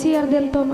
ചേർദിൽ തോമ